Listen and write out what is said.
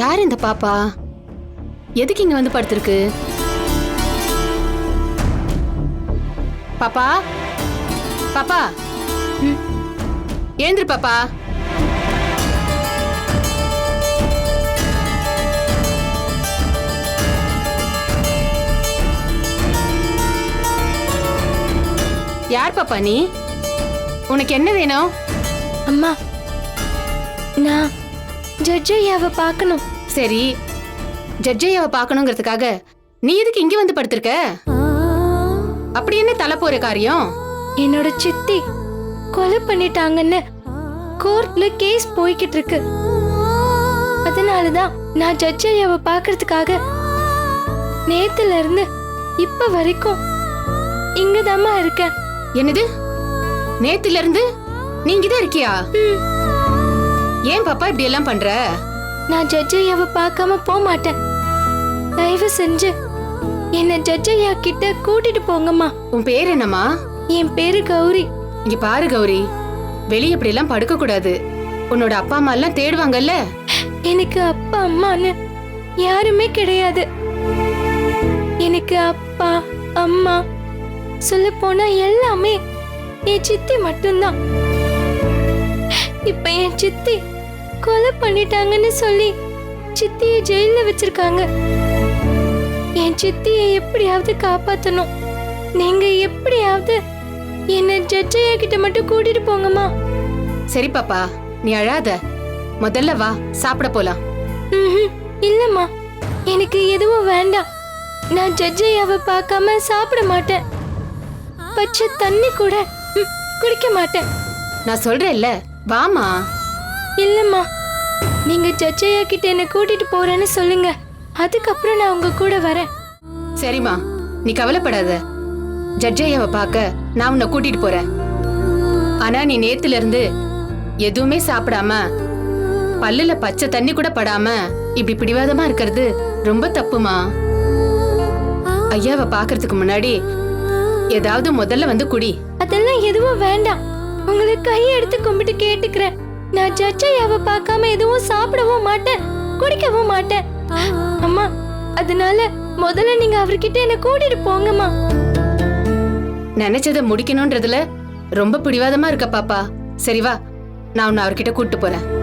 யார் இந்த பாப்பா? எதுக்கு இங்க வந்து படுத்திருக்கு? பாப்பா? பாப்பா? ஏந்திரு பாப்பா. யார் பாப்பா நீ? உனக்கு என்ன வேணும்? அம்மா நான் ஜட்ஜையாவை பார்க்கணும். சரி. ஜட்ஜையாவை பார்க்கணுங்கிறதுக்காக நீ எதுக்கு இங்க வந்து படுத்திருக்க? அப்படி என்ன தலை போற காரியம்? என்னோட சித்தி கொலை பண்ணிட்டாங்கன்னு கோர்ட்ல கேஸ் போய்கிட்டு இருக்கு அதனாலதான் நான் ஜட்ஜையாவை பார்க்கறதுக்காக நேத்துல இருந்து இப்ப வரைக்கும் இங்கதாம்மா இருக்கேன். என்னது? நேத்துல இருந்து நீ இங்கதான் இருக்கியா ஏன் பாப்பா இப்படி எல்லாம் பண்ற? நான் ஜட்ஜையாவை பார்க்காம போக மாட்டேன் தயவு செஞ்சு என்ன ஜட்ஜையா கிட்ட கூட்டிட்டு போங்கம்மா. உன் பேர் என்னம்மா? என் பேரு கௌரி. இங்க பாரு கௌரி. வெளிய இப்படி எல்லாம் படுக்க கூடாது உன்னோட அப்பா அம்மா எல்லாம் தேடுவாங்கல்ல? எனக்கு அப்பா அம்மான்னு யாருமே கிடையாது. எனக்கு அப்பா அம்மா சொல்ல போனா எல்லாமே என் சித்தி மட்டும்தான். இப்ப என் சித்தி கொலை பண்ணிட்டாங்கன்னு சொல்லி சித்திய ஜெயில வச்சிருக்காங்க. என் சித்திய எப்படியாவது காப்பாத்தணும். நீங்க எப்படியாவது என்ன ஜட்ஜையா கிட்ட மட்டும் கூட்டிட்டு போங்கம்மா. சரி பாப்பா நீ அழாத. முதல்ல வா சாப்பிட போலாம். இல்லம்மா. எனக்கு எதுவும் வேண்டாம். நான் ஜட்ஜையாவை பார்க்காம சாப்பிட மாட்டேன். பச்சை தண்ணி கூட குடிக்க மாட்டேன். நான் சொல்றேன்ல வாமா இல்லம்மா. நீங்க ஜட்ஜையா கிட்ட என்ன கூட்டிட்டு போறேன்னு சொல்லுங்க. அதுக்கப்புறம் நான் உங்க கூட வரேன். சரிம்மா நீ கவலைப்படாத. ஜட்ஜையாவை பார்க்க நான் உன்னை கூட்டிட்டு போறேன். ஆனா நீ நேத்துல இருந்து எதுவுமே சாப்பிடாம பல்லுல பச்சை தண்ணி கூட படாம இப்படி பிடிவாதமா இருக்கிறது ரொம்ப தப்புமா? ஐயாவை பார்க்கறதுக்கு முன்னாடி ஏதாவது முதல்ல வந்து குடி. அதெல்லாம் எதுவும் வேண்டாம். உங்களை கையை எடுத்து கும்பிட்டு கேட்டுக்கிறேன். நான் ஜட்ஜையாவை பார்க்காம எதுவும் சாப்பிடவும் மாட்டேன் குடிக்கவும் மாட்டேன். அம்மா அதனால முதல்ல நீங்க அவர்கிட்ட என்ன கூட்டிட்டு போங்கம்மா. நினைச்சதை முடிக்கணும்ன்றதுல ரொம்ப பிடிவாதமா இருக்க பாப்பா. சரி வா நான் உன்னை அவர்கிட்ட கூட்டிட்டு போறேன்.